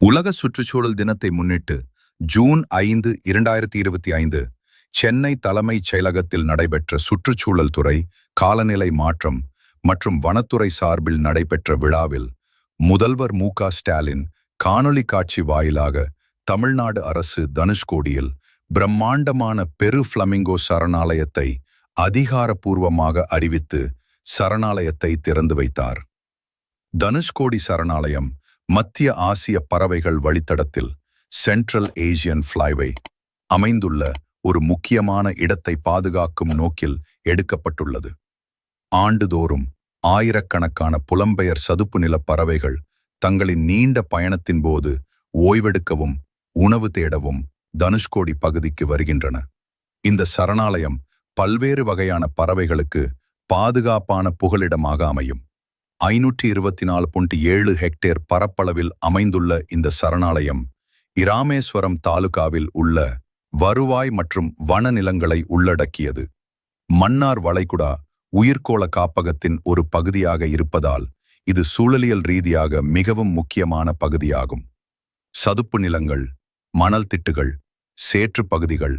உலக சுற்றுச்சூழல் தினத்தை முன்னிட்டு ஜூன் ஐந்து இரண்டாயிரத்தி இருபத்தி ஐந்து சென்னை தலைமைச் செயலகத்தில் நடைபெற்ற சுற்றுச்சூழல் துறை காலநிலை மாற்றம் மற்றும் வனத்துறை சார்பில் நடைபெற்ற விழாவில் முதல்வர் மு க ஸ்டாலின் காணொலி காட்சி வாயிலாக தமிழ்நாடு அரசு தனுஷ்கோடியில் பிரம்மாண்டமான பெரு ஃப்ளமிங்கோ சரணாலயத்தை அதிகாரப்பூர்வமாக அறிவித்து சரணாலயத்தை திறந்து வைத்தார். தனுஷ்கோடி சரணாலயம் மத்திய ஆசிய பறவைகள் வழித்தடத்தில் சென்ட்ரல் ஏசியன் ஃப்ளைவே அமைந்துள்ள ஒரு முக்கியமான இடத்தை பாதுகாக்கும் நோக்கில் எடுக்கப்பட்டுள்ளது. ஆண்டுதோறும் ஆயிரக்கணக்கான புலம்பெயர் சதுப்பு நில பறவைகள் தங்களின் நீண்ட பயணத்தின் போது ஓய்வெடுக்கவும் உணவு தேடவும் தனுஷ்கோடி பகுதிக்கு வருகின்றன. இந்த சரணாலயம் பல்வேறு வகையான பறவைகளுக்கு பாதுகாப்பான புகலிடமாக அமையும். ஐநூற்றி இருபத்தி நாலு புள்ளி ஏழு ஹெக்டேர் பரப்பளவில் அமைந்துள்ள இந்த சரணாலயம் இராமேஸ்வரம் தாலுகாவில் உள்ள வருவாய் மற்றும் வன நிலங்களை உள்ளடக்கியது. மன்னார் வளைகுடா உயிர்கோள காப்பகத்தின் ஒரு பகுதியாக இருப்பதால் இது சூழலியல் ரீதியாக மிகவும் முக்கியமான பகுதியாகும். சதுப்பு நிலங்கள் மணல் திட்டுகள் சேற்று பகுதிகள்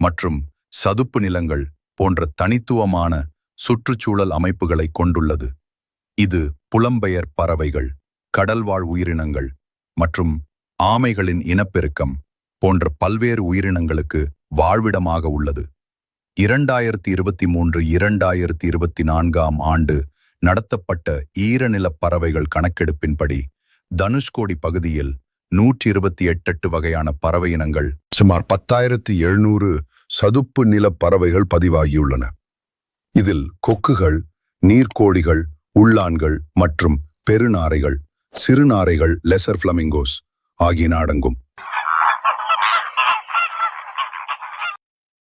மற்றும் சதுப்பு நிலங்கள் போன்ற தனித்துவமான சுற்றுச்சூழல் அமைப்புகளை கொண்டுள்ளது. இது புலம்பெயர் பறவைகள் கடல்வாழ் உயிரினங்கள் மற்றும் ஆமைகளின் இனப்பெருக்கம் போன்ற பல்வேறு உயிரினங்களுக்கு வாழ்விடமாக உள்ளது. இரண்டாயிரத்தி இருபத்தி மூன்று இரண்டாயிரத்தி இருபத்தி நான்காம் ஆண்டு நடத்தப்பட்ட ஈரநில பறவைகள் கணக்கெடுப்பின்படி தனுஷ்கோடி பகுதியில் நூற்றி இருபத்தி எட்டெட்டு வகையான பறவை இனங்கள் சுமார் பத்தாயிரத்தி எழுநூறு சதுப்பு நில பறவைகள் பதிவாகியுள்ளன. இதில் கொக்குகள் நீர்க்கோழிகள் உள்ளான்கள் மற்றும் பெருநாரைகள் சிறுநாரைகள் லெசர் ஃப்ளமிங்கோஸ் ஆகியன அடங்கும்.